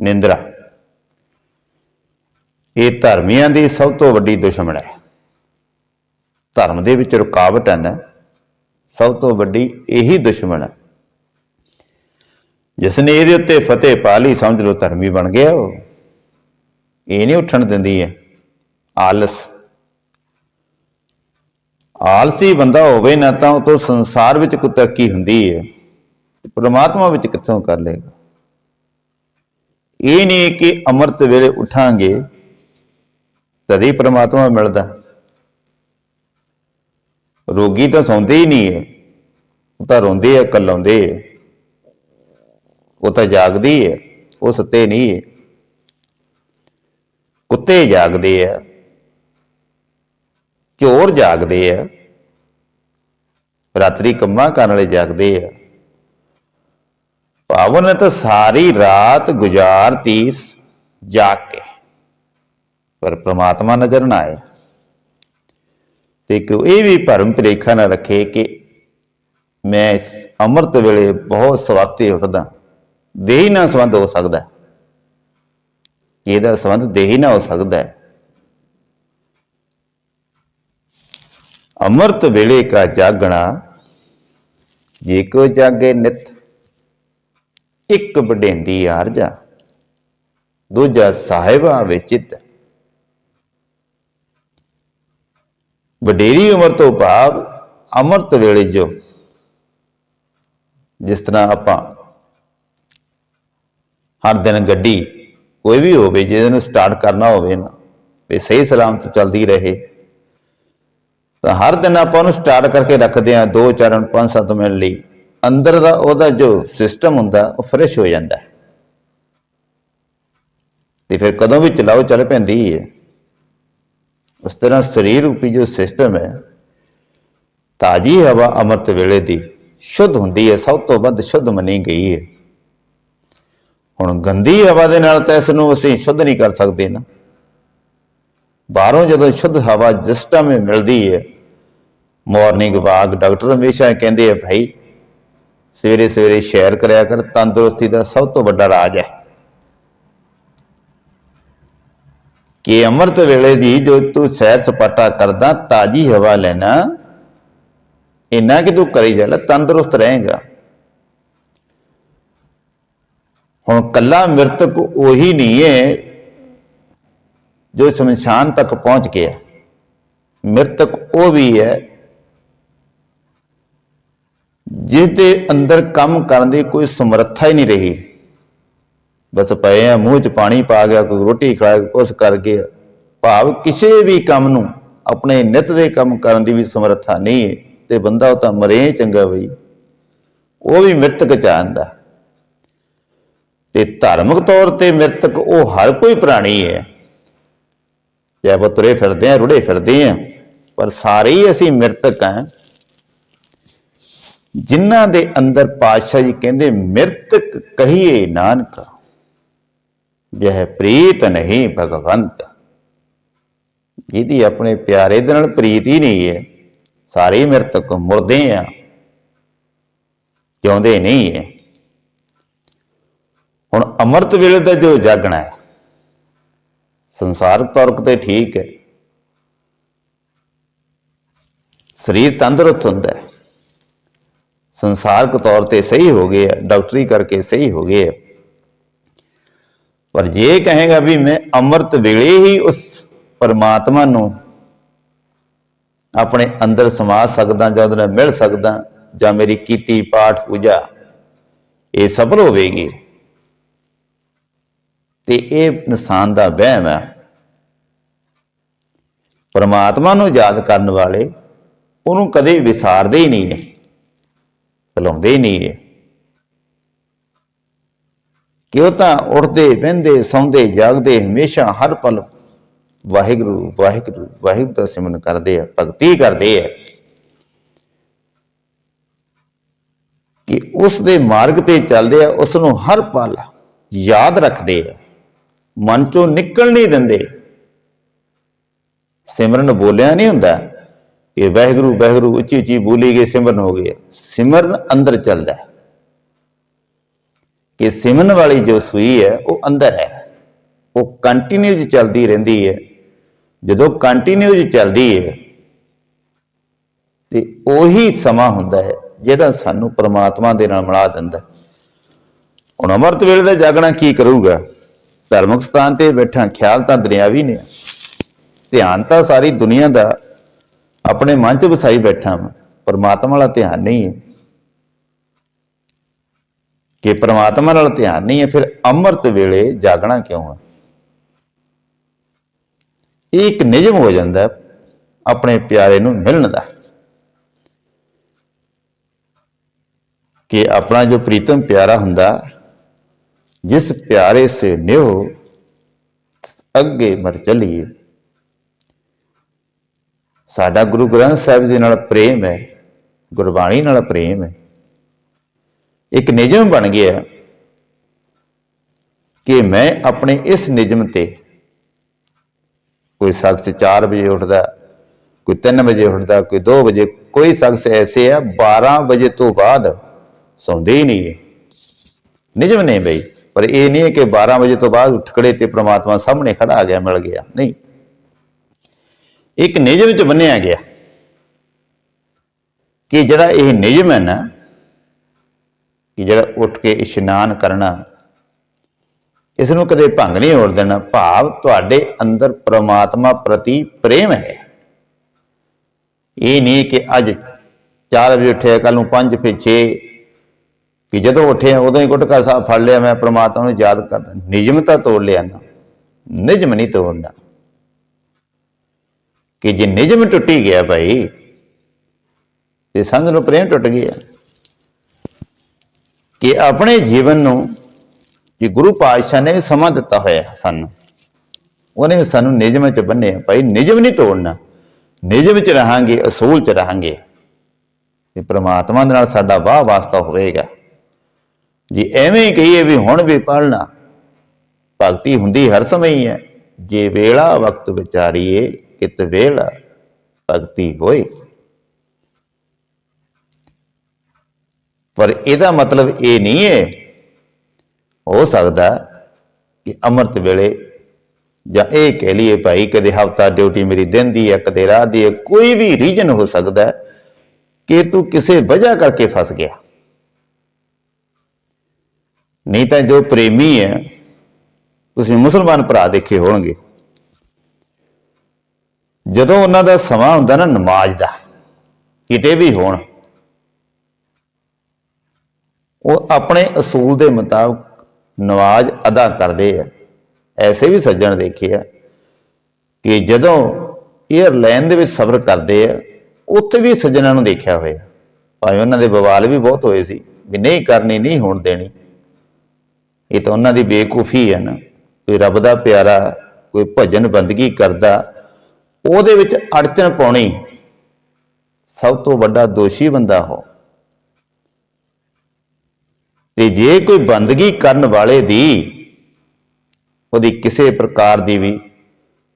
ਨਿੰਦਰਾ। ਇਹ ਧਰਮੀਆਂ ਦੀ ਸਭ ਤੋਂ ਵੱਡੀ ਦੁਸ਼ਮਣ ਹੈ। ਧਰਮ ਦੇ ਵਿੱਚ ਰੁਕਾਵਟ ਹਨ ਸਭ ਤੋਂ ਵੱਡੀ ਇਹੀ ਦੁਸ਼ਮਣ ਹੈ। ਜਿਸ ਨੇ ਇਹਦੇ ਉੱਤੇ ਫਤਿਹ ਪਾ ਲਈ, ਸਮਝ ਲਓ ਧਰਮੀ ਬਣ ਗਿਆ ਉਹ। ਇਹ ਨਹੀਂ ਉੱਠਣ ਦਿੰਦੀ ਹੈ। ਆਲਸ। ਆਲਸੀ ਬੰਦਾ ਹੋਵੇ ਨਾ ਤਾਂ ਉਹ ਤੋਂ ਸੰਸਾਰ ਵਿੱਚ ਕੋਈ ਤਰੱਕੀ ਹੁੰਦੀ ਹੈ। ਪਰਮਾਤਮਾ ਵਿੱਚ ਕਿੱਥੋਂ ਕਰ ਲੇਗਾ ਇਹ ਨਹੀਂ ਕਿ ਅੰਮ੍ਰਿਤ ਵੇਲੇ ਉਠਾਂਗੇ, ਤਦੇ ਪ੍ਰਮਾਤਮਾ ਮਿਲਦਾ। ਰੋਗੀ ਤਾਂ ਸੌਂਦੇ ਹੀ ਨਹੀਂ ਹੈ। ਉਹ ਤਾਂ ਰੋਂਦੇ ਆ, ਕੱਲਾਉਂਦੇ ਆ। ਉਹ ਤਾਂ ਜਾਗਦੀ ਹੈ, ਉਹ ਸੁੱਤੇ ਨਹੀਂ ਹੈ। ਕੁੱਤੇ ਜਾਗਦੇ ਆ, ਚੋਰ ਜਾਗਦੇ ਆ। ਰਾਤਰੀ ਕੰਮਾਂ ਕਰਨ ਵਾਲੇ ਜਾਗਦੇ ਆ। ਪਾਵਨ ਤਾਂ ਸਾਰੀ ਰਾਤ ਗੁਜ਼ਾਰਤੀ ਜਾਗ ਕੇ। ਪਰ ਪ੍ਰਮਾਤਮਾ ਨਜ਼ਰ ਨਾ ਆਏ। ਤੇ ਕਿ ਇਹ ਵੀ ਭਰਮ ਪ੍ਰੇਖਾ ਨਾ ਰੱਖੇ ਕਿ ਮੈਂ ਇਸ ਅੰਮ੍ਰਿਤ ਵੇਲੇ ਬਹੁਤ ਸਵਖਤੇ ਉੱਠਦਾ, ਦੇਹੀ ਨਾਲ ਸੰਬੰਧ ਹੋ ਸਕਦਾ। ਇਹਦਾ ਸੰਬੰਧ ਦੇਹੀ ਨਾਲ ਹੋ ਸਕਦਾ ਹੈ। ਅੰਮ੍ਰਿਤ ਵੇਲੇ ਕਾ ਜਾਗਣਾ, ਜੇ ਕੋ ਜਾਗੇ ਨਿਤ ਇੱਕ ਵਡੇਂਦੀ ਆਰਜਾ ਦੂਜਾ ਸਾਹਿਬਾ ਵਿਚਿਤ ਵਡੇਰੀ ਉਮਰ ਤੋਂ ਭਾਵ ਅੰਮ੍ਰਿਤ ਵੇਲੇ ਜੋ ਜਿਸ ਤਰ੍ਹਾਂ ਆਪਾਂ ਹਰ ਦਿਨ ਗੱਡੀ ਕੋਈ ਵੀ ਹੋਵੇ, ਜਿਹਦੇ ਨੂੰ ਸਟਾਰਟ ਕਰਨਾ ਹੋਵੇ ਨਾ, ਵੀ ਸਹੀ ਸਲਾਮਤ ਚੱਲਦੀ ਰਹੇ, ਤਾਂ ਹਰ ਦਿਨ ਆਪਾਂ ਉਹਨੂੰ ਸਟਾਰਟ ਕਰਕੇ ਰੱਖਦੇ ਆ 2 4 5 7 ਮਿੰਟ ਲਈ। ਅੰਦਰ ਦਾ ਉਹਦਾ ਜੋ ਸਿਸਟਮ ਹੁੰਦਾ, ਉਹ ਫਰੈਸ਼ ਹੋ ਜਾਂਦਾ ਹੈ। ਤੇ ਫਿਰ ਕਦੋਂ ਵੀ ਚਲਾਓ, ਚੱਲ ਪੈਂਦੀ ਹੈ ਉਸ ਤਰ੍ਹਾਂ ਸਰੀਰ ਰੂਪੀ ਜੋ ਸਿਸਟਮ ਹੈ, ਤਾਜੀ ਹਵਾ ਅੰਮ੍ਰਿਤ ਵੇਲੇ ਦੀ ਸ਼ੁੱਧ ਹੁੰਦੀ ਹੈ, ਸਭ ਤੋਂ ਵੱਧ ਸ਼ੁੱਧ ਮੰਨੀ ਗਈ ਹੈ। ਹੁਣ ਗੰਦੀ ਹਵਾ ਦੇ ਨਾਲ ਤਾਂ ਇਸ ਨੂੰ ਅਸੀਂ ਸ਼ੁੱਧ ਨਹੀਂ ਕਰ ਸਕਦੇ ਨਾ। ਬਾਹਰੋਂ ਜਦੋਂ ਸ਼ੁੱਧ ਹਵਾ ਜਿਸ ਟਾਈਮ ਮਿਲਦੀ ਹੈ ਮਾਰਨਿੰਗ ਵਾਕ ਡਾਕਟਰ ਹਮੇਸ਼ਾ ਕਹਿੰਦੇ ਆ, ਭਾਈ ਸਵੇਰੇ ਸਵੇਰੇ ਸ਼ੈਰ ਕਰਿਆ ਕਰ, ਤੰਦਰੁਸਤੀ ਦਾ ਸਭ ਤੋਂ ਵੱਡਾ ਰਾਜ ਹੈ। ਕਿ ਅੰਮ੍ਰਿਤ ਵੇਲੇ ਦੀ ਜੋ ਤੂੰ ਸੈਰ ਸਪਾਟਾ ਕਰਦਾ, ਤਾਜੀ ਹਵਾ ਲੈਣਾ, ਇੰਨਾ ਕਿ ਤੂੰ ਕਰੀ ਜਾ ਤੰਦਰੁਸਤ ਰਹੇਗਾ। ਹੁਣ ਕੱਲਾ ਮ੍ਰਿਤਕ ਉਹੀ ਨਹੀਂ ਹੈ ਜੋ ਸ਼ਮਸ਼ਾਨ ਤੱਕ ਪਹੁੰਚ ਗਿਆ। ਮ੍ਰਿਤਕ ਉਹ ਵੀ ਹੈ ਜਿਸ ਦੇ ਅੰਦਰ ਕੰਮ ਕਰਨ ਦੀ ਕੋਈ ਸਮਰੱਥਾ ਹੀ ਨਹੀਂ ਰਹੀ। ਬਸ ਪਏ ਆ, ਮੂੰਹ 'ਚ ਪਾਣੀ ਪਾ ਗਿਆ, ਕੋਈ ਰੋਟੀ ਖਾ ਕੁਛ ਕਰ ਗਿਆ। ਭਾਵ ਕਿਸੇ ਵੀ ਕੰਮ ਨੂੰ ਆਪਣੇ ਨਿਤ ਦੇ ਕੰਮ ਕਰਨ ਦੀ ਵੀ ਸਮਰੱਥਾ ਨਹੀਂ ਹੈ ਤੇ ਬੰਦਾ ਉਹ ਤਾਂ ਮਰੇ ਚੰਗਾ ਬਈ। ਉਹ ਵੀ ਮ੍ਰਿਤਕ ਚਾਹੁੰਦਾ ਤੇ ਧਾਰਮਿਕ ਤੌਰ ਤੇ ਮ੍ਰਿਤਕ ਉਹ ਹਰ ਕੋਈ ਪ੍ਰਾਣੀ ਹੈ। ਜੇ ਆਪਾਂ ਤੁਰੇ ਫਿਰਦੇ ਆ, ਰੁੜੇ ਫਿਰਦੇ ਆ, ਪਰ ਸਾਰੇ ਹੀ ਅਸੀਂ ਮ੍ਰਿਤਕ ਆ। ਜਿਨ੍ਹਾਂ ਦੇ ਅੰਦਰ ਪਾਤਸ਼ਾਹ ਜੀ ਕਹਿੰਦੇ, ਮ੍ਰਿਤਕ ਕਹੀਏ ਨਾਨਕ ਯਹ ਪ੍ਰੀਤ ਨਹੀਂ ਭਗਵੰਤ। ਜਿਹਦੀ ਆਪਣੇ ਪਿਆਰੇ ਦੇ ਨਾਲ ਪ੍ਰੀਤ ਹੀ ਨਹੀਂ ਹੈ। ਸਾਰੇ ਹੀ ਮ੍ਰਿਤਕ ਮੁਰਦੇ ਆ, ਜਿਉਂਦੇ ਨਹੀਂ ਹੈ। ਹੁਣ ਅੰਮ੍ਰਿਤ ਵੇਲੇ ਦਾ ਜੋ ਜਾਗਣਾ ਹੈ, ਸੰਸਾਰਕ ਤੌਰ ਤੇ ਠੀਕ ਹੈ। ਸਰੀਰ ਤੰਦਰੁਸਤ ਹੁੰਦਾ ਹੈ। ਸੰਸਾਰਕ ਤੌਰ ਤੇ ਸਹੀ ਹੋ ਗਏ ਆ, ਡਾਕਟਰੀ ਕਰਕੇ ਸਹੀ ਹੋ ਗਏ ਹੈ ਪਰ ਜੇ ਕਹੇਗਾ ਵੀ ਮੈਂ ਅੰਮ੍ਰਿਤ ਵੇਲੇ ਹੀ ਉਸ ਪਰਮਾਤਮਾ ਨੂੰ ਆਪਣੇ ਅੰਦਰ ਸਮਾ ਸਕਦਾ, ਜਾਂ ਉਹਦੇ ਨਾਲ ਮਿਲ ਸਕਦਾ, ਜਾਂ ਮੇਰੀ ਕੀਤੀ ਪਾਠ ਪੂਜਾ, ਇਹ ਸਫਲ ਹੋਵੇਗੀ। ਤੇ ਇਹ ਇਨਸਾਨ ਦਾ ਵਹਿਮ ਹੈ ਪਰਮਾਤਮਾ ਨੂੰ ਯਾਦ ਕਰਨ ਵਾਲੇ ਉਹਨੂੰ ਕਦੇ ਵਿਸਾਰਦੇ ਹੀ ਨਹੀਂ ਹੈ ਭੁਲਾਉਂਦੇ ਹੀ ਨਹੀਂ ਹੈ ਕਿ ਉਹ ਤਾਂ ਉੱਠਦੇ ਬਹਿੰਦੇ ਸੌਂਦੇ ਜਾਗਦੇ ਹਮੇਸ਼ਾ ਹਰ ਪਲ ਵਾਹਿਗੁਰੂ ਵਾਹਿਗੁਰੂ ਵਾਹਿਗੁਰੂ ਦਾ ਸਿਮਰਨ ਕਰਦੇ ਆ ਭਗਤੀ ਕਰਦੇ ਆ ਕਿ ਉਸ ਦੇ ਮਾਰਗ ਤੇ ਚੱਲਦੇ ਆ ਉਸ ਨੂੰ ਹਰ ਪਲ ਯਾਦ ਰੱਖਦੇ ਆ ਮਨ ਚੋਂ ਨਿਕਲ ਨਹੀਂ ਦਿੰਦੇ ਸਿਮਰਨ ਬੋਲਿਆ ਨਹੀਂ ਹੁੰਦਾ ਕਿ ਵਾਹਿਗੁਰੂ ਵਾਹਿਗੁਰੂ, ਉੱਚੀ ਉੱਚੀ ਬੋਲੀ ਗਏ ਸਿਮਰਨ ਹੋ ਗਿਆ ਸਿਮਰਨ ਅੰਦਰ ਚੱਲਦਾ ਹੈ। ਕਿ ਸਿਮਨ ਵਾਲੀ ਜੋ ਸੂਈ ਹੈ, ਉਹ ਅੰਦਰ ਹੈ। ਉਹ ਕੰਟੀਨਿਊ ਚੱਲਦੀ ਰਹਿੰਦੀ ਹੈ। ਜਦੋਂ ਕੰਟੀਨਿਊ ਚੱਲਦੀ ਹੈ, ਤੇ ਉਹੀ ਸਮਾਂ ਹੁੰਦਾ ਹੈ, ਜਿਹੜਾ ਸਾਨੂੰ ਪ੍ਰਮਾਤਮਾ ਦੇ ਨਾਲ ਮਿਲਾ ਦਿੰਦਾ ਹੁਣ ਅਮਰਤ ਵੇਲੇ ਦਾ ਜਾਗਣਾ ਕੀ ਕਰੂਗਾ? ਧਾਰਮਿਕ ਸਥਾਨ ਤੇ ਬੈਠਾ, ਖਿਆਲ ਤਾਂ ਦਰਿਆਵੀ ਨੇ। ਧਿਆਨ ਤਾਂ ਸਾਰੀ ਦੁਨੀਆ ਦਾ ਆਪਣੇ ਮਨ 'ਚ ਵਸਾਈ ਬੈਠਾ ਮੈਂ ਪਰਮਾਤਮਾ ਵਾਲਾ ਧਿਆਨ ਨਹੀਂ ਹੈ। ਕਿ ਪਰਮਾਤਮਾ ਨਾਲ ਧਿਆਨ ਨਹੀਂ ਹੈ, ਫਿਰ ਅੰਮ੍ਰਿਤ ਵੇਲੇ ਜਾਗਣਾ ਕਿਉਂ ਹੈ ਇਹ ਇੱਕ ਨਿਯਮ ਹੋ ਜਾਂਦਾ ਆਪਣੇ ਪਿਆਰੇ ਨੂੰ ਮਿਲਣ ਦਾ। ਕਿ ਆਪਣਾ ਜੋ ਪ੍ਰੀਤਮ ਪਿਆਰਾ ਹੁੰਦਾ, ਜਿਸ ਪਿਆਰੇ ਸੇ ਨਿਉ, ਅੱਗੇ ਮਰ ਚਲੀਏ। ਸਾਡਾ ਗੁਰੂ ਗ੍ਰੰਥ ਸਾਹਿਬ ਦੇ ਨਾਲ ਪ੍ਰੇਮ ਹੈ, ਗੁਰਬਾਣੀ ਨਾਲ ਪ੍ਰੇਮ ਹੈ। ਇੱਕ ਨਿਯਮ ਬਣ ਗਿਆ ਕਿ ਮੈਂ ਆਪਣੇ ਇਸ ਨਿਯਮ ਤੇ ਕੋਈ ਸ਼ਖਸ 4 ਵਜੇ ਉੱਠਦਾ, ਕੋਈ 3 ਵਜੇ ਉੱਠਦਾ, ਕੋਈ 2 ਵਜੇ, ਕੋਈ ਸ਼ਖਸ ਐਸੇ ਆ 12 ਵਜੇ ਤੋਂ ਬਾਅਦ ਸੌਂਦੇ ਹੀ ਨਹੀਂ ਹੈ ਨਿਯਮ ਨਹੀਂ ਬਈ, ਪਰ ਇਹ ਨਹੀਂ ਹੈ ਕਿ 12 ਵਜੇ ਤੋਂ ਬਾਅਦ ਉੱਠ ਖੜੇ ਤੇ ਪ੍ਰਮਾਤਮਾ ਸਾਹਮਣੇ ਖੜਾ ਆ ਗਿਆ, ਮਿਲ ਗਿਆ। ਨਹੀਂ। ਇੱਕ ਨਿਯਮ ਚ ਬੰਨਿਆ ਗਿਆ ਕਿ ਜਿਹੜਾ ਇਹ ਨਿਯਮ ਹੈ ਨਾ, ਕਿ ਜਿਹੜਾ ਉੱਠ ਕੇ ਇਸ਼ਨਾਨ ਕਰਨਾ ਇਸ ਨੂੰ ਕਦੇ ਭੰਗ ਨਹੀਂ ਹੋਣ ਦੇਣਾ, ਭਾਵ ਤੁਹਾਡੇ ਅੰਦਰ ਪ੍ਰਮਾਤਮਾ ਪ੍ਰਤੀ ਪ੍ਰੇਮ ਹੈ। ਇਹ ਨਹੀਂ ਕਿ ਅੱਜ 4 ਵਜੇ ਉੱਠਿਆ ਕੱਲ ਨੂੰ 5 ਫਿਰ 6 ਕਿ ਜਦੋਂ ਉੱਠਿਆ, ਉਦੋਂ ਹੀ ਗੁਟਕਾ ਸਾਹਿਬ ਫੜ ਲਿਆ, ਮੈਂ ਪ੍ਰਮਾਤਮਾ ਨੂੰ ਯਾਦ ਕਰਦਾ। ਨਿਯਮ ਤਾਂ ਤੋੜ ਲਿਆ ਨਾ, ਨਿਯਮ ਨਹੀਂ ਤੋੜਨਾ। ਕਿ ਜੇ ਨਿਯਮ ਟੁੱਟੀ ਗਿਆ ਭਾਈ, ਤੇ ਸਮਝ ਨੂੰ ਪ੍ਰੇਮ ਟੁੱਟ ਗਿਆ। ਕਿ ਆਪਣੇ ਜੀਵਨ ਨੂੰ ਕਿ ਗੁਰੂ ਪਾਤਸ਼ਾਹ ਨੇ ਵੀ ਸਮਾਂ ਦਿੱਤਾ ਹੋਇਆ ਸਾਨੂੰ, ਉਹਨੇ ਵੀ ਸਾਨੂੰ ਨਿਯਮ ਚ ਬੰਨਿਆ ਭਾਈ, ਨਿਯਮ ਨਹੀਂ ਤੋੜਨਾ। ਨਿਯਮ ਚ ਰਹਾਂਗੇ, ਅਸੂਲ ਚ ਰਹਾਂਗੇ। ਤੇ ਪ੍ਰਮਾਤਮਾ ਦੇ ਨਾਲ ਸਾਡਾ ਵਾਹ ਵਾਸਤਾ ਹੋਵੇਗਾ। ਜੀ ਐਵੇਂ ਹੀ ਕਹੀਏ ਵੀ ਹੁਣ ਵੀ ਪੜਨਾ ਭਗਤੀ ਹੁੰਦੀ ਹਰ ਸਮੇਂ ਹੀ ਹੈ। ਜੇ ਵੇਲਾ ਵਕਤ ਵਿਚਾਰੀਏ ਕਿਤ ਵੇਲਾ ਭਗਤੀ ਹੋਏ ਪਰ ਇਹਦਾ ਮਤਲਬ ਇਹ ਨਹੀਂ ਹੈ, ਹੋ ਸਕਦਾ ਕਿ ਅੰਮ੍ਰਿਤ ਵੇਲੇ ਜਾਂ ਇਹ ਕਹਿ ਲਈਏ ਭਾਈ ਕਦੇ ਹਫਤਾ ਡਿਊਟੀ ਮੇਰੀ ਦਿਨ ਦੀ ਹੈ, ਕਦੇ ਰਾਤ ਦੀ ਹੈ, ਕੋਈ ਵੀ ਰੀਜਨ ਹੋ ਸਕਦਾ ਕਿ ਤੂੰ ਕਿਸੇ ਵਜ੍ਹਾ ਕਰਕੇ ਫਸ ਗਿਆ। ਨਹੀਂ ਤਾਂ ਜੋ ਪ੍ਰੇਮੀ ਹੈ, ਤੁਸੀਂ ਮੁਸਲਮਾਨ ਭਰਾ ਦੇਖੇ ਹੋਣਗੇ। ਜਦੋਂ ਉਹਨਾਂ ਦਾ ਸਮਾਂ ਹੁੰਦਾ ਨਾ ਨਮਾਜ਼ ਦਾ, ਕਿਤੇ ਵੀ ਹੋਣ, ਉਹ ਆਪਣੇ ਅਸੂਲ ਦੇ ਮੁਤਾਬਕ ਨਮਾਜ਼ ਅਦਾ ਕਰਦੇ ਆ। ਐਸੇ ਵੀ ਸੱਜਣ ਦੇਖੇ ਆ ਕਿ ਜਦੋਂ 에ਅਰਲਾਈਨ ਦੇ ਵਿੱਚ ਸਫ਼ਰ ਕਰਦੇ ਆ, ਉੱਥੇ ਵੀ ਸੱਜਣਾਂ ਨੂੰ ਦੇਖਿਆ ਹੋਇਆ। ਭਾਵੇਂ ਉਹਨਾਂ ਦੇ ਬਵਾਲ ਵੀ ਬਹੁਤ ਹੋਏ ਸੀ ਵੀ ਨਹੀਂ ਕਰਨੀ, ਨਹੀਂ ਹੋਣ ਦੇਣੀ। ਇਹ ਤਾਂ ਉਹਨਾਂ ਦੀ ਬੇਕੂਫੀ ਹੈ ਨਾ। ਕੋਈ ਰੱਬ ਦਾ ਪਿਆਰਾ, ਕੋਈ ਭਜਨ ਬੰਦਗੀ ਕਰਦਾ ਉਹਦੇ ਵਿੱਚ ਅੜਚਨ ਪਾਉਣੀ। ਸਭ ਤੋਂ ਵੱਡਾ ਦੋਸ਼ੀ ਬੰਦਾ ਹੋ ਤੇ ਜੇ ਕੋਈ ਬੰਦਗੀ ਕਰਨ ਵਾਲੇ ਦੀ, ਉਹਦੀ ਕਿਸੇ ਪ੍ਰਕਾਰ ਦੀ ਵੀ